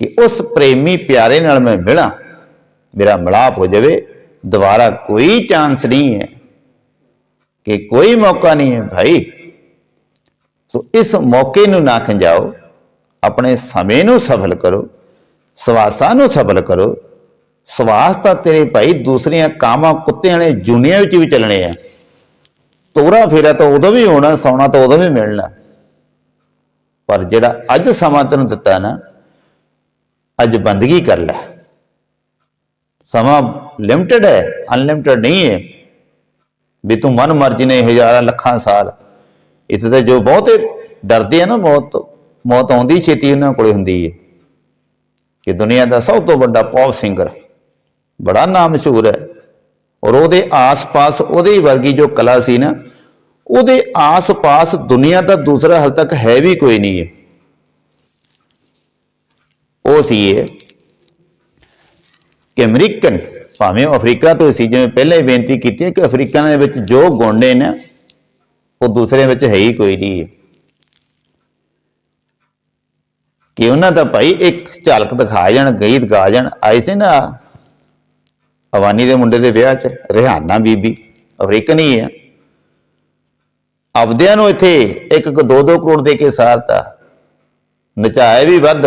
ਕਿ ਉਸ ਪ੍ਰੇਮੀ ਪਿਆਰੇ ਨਾਲ ਮੈਂ ਮਿਲਾਂ। ਮੇਰਾ ਮਿਲਾਪ ਹੋ ਜਾਵੇ, ਦੁਬਾਰਾ ਕੋਈ ਚਾਂਸ ਨਹੀਂ ਹੈ ਕਿ ਕੋਈ ਮੌਕਾ ਨਹੀਂ ਹੈ ਭਾਈ। ਸੋ ਇਸ ਮੌਕੇ ਨੂੰ ਨਾ ਖੰਜਾਓ, ਆਪਣੇ ਸਮੇਂ ਨੂੰ ਸਫਲ ਕਰੋ, ਸਵਾਸਾਂ ਨੂੰ ਸਫਲ ਕਰੋ। ਸਵਾਸ ਤਾਂ ਤੇਰੇ ਭਾਈ ਦੂਸਰੀਆਂ ਕਾਮਾਂ ਕੁੱਤਿਆਂ ਨੇ ਜੁਨੀਆਂ ਵਿੱਚ ਵੀ ਚੱਲਣੇ ਆ। ਤੋਰਾ ਫੇਰਾ ਤਾਂ ਉਦੋਂ ਵੀ ਹੋਣਾ, ਸੌਣਾ ਤਾਂ ਉਦੋਂ ਵੀ ਮਿਲਣਾ। ਪਰ ਜਿਹੜਾ ਅੱਜ ਸਮਾਂ ਤੈਨੂੰ ਦਿੱਤਾ ਨਾ, ਅੱਜ ਬੰਦਗੀ ਕਰ ਲੈ। ਸਮਾਂ ਲਿਮਟਿਡ ਹੈ ਅਨਲਿਮਟਿਡ ਨਹੀਂ ਹੈ। ਵੀ ਤੂੰ ਮਨ ਮਰਜ਼ੀ ਨੇ ਹਜ਼ਾਰਾਂ ਲੱਖਾਂ ਸਾਲ ਇੱਥੇ ਤਾਂ ਜੋ ਬਹੁਤੇ ਡਰਦੇ ਆ ਨਾ, ਮੌਤ ਮੌਤ ਆਉਂਦੀ ਛੇਤੀ ਉਹਨਾਂ ਕੋਲੇ ਹੁੰਦੀ ਹੈ। ਕਿ ਦੁਨੀਆ ਦਾ ਸਭ ਤੋਂ ਵੱਡਾ ਪੌਪ ਸਿੰਗਰ ਬੜਾ ਨਾਮ ਮਸ਼ਹੂਰ ਹੈ। ਔਰ ਉਹਦੇ ਆਸ-ਪਾਸ, ਉਹਦੇ ਵਰਗੀ ਜੋ ਕਲਾ ਸੀ ਨਾ, ਉਹਦੇ ਆਸ-ਪਾਸ ਦੁਨੀਆ ਦਾ ਦੂਸਰਾ ਹਾਲ ਤੱਕ ਹੈ ਵੀ ਕੋਈ ਨਹੀਂ ਹੈ। ਉਹ ਸੀ ਇਹ। ਕਿ ਅਮਰੀਕਨ, ਭਾਵੇਂ ਉਹ ਅਫਰੀਕਾ ਤੋਂ ਸੀ, ਜਿਵੇਂ ਪਹਿਲਾਂ ਹੀ ਬੇਨਤੀ ਕੀਤੀ ਹੈ ਕਿ ਅਫਰੀਕਾ ਦੇ ਵਿੱਚ ਜੋ ਗੁਣ ਨੇ ਨਾ ਉਹ ਦੂਸਰੇ ਵਿੱਚ ਹੈ ਹੀ ਕੋਈ ਨਹੀਂ ਕਿ ਉਹਨਾਂ ਦਾ ਭਾਈ ਇੱਕ ਝਲਕ ਦਿਖਾ ਜਾਣ ਗੀਤ ਗਾ ਜਾਣ, ਆਏ ਸੀ ਨਾ ਅਵਾਨੀ ਦੇ ਮੁੰਡੇ ਦੇ ਵਿਆਹ 'ਚ, ਰਿਹਾਨਾ ਬੀਬੀ, ਅਫਰੀਕਨ ਹੀ ਹੈ। ਆਪਦਿਆਂ ਨੂੰ ਇੱਥੇ ਇੱਕ ਇੱਕ ਦੋ ਦੋ ਕਰੋੜ ਦੇ ਕੇ ਸਾਰਤਾ। ਨਚਾਏ ਵੀ ਵੱਧ।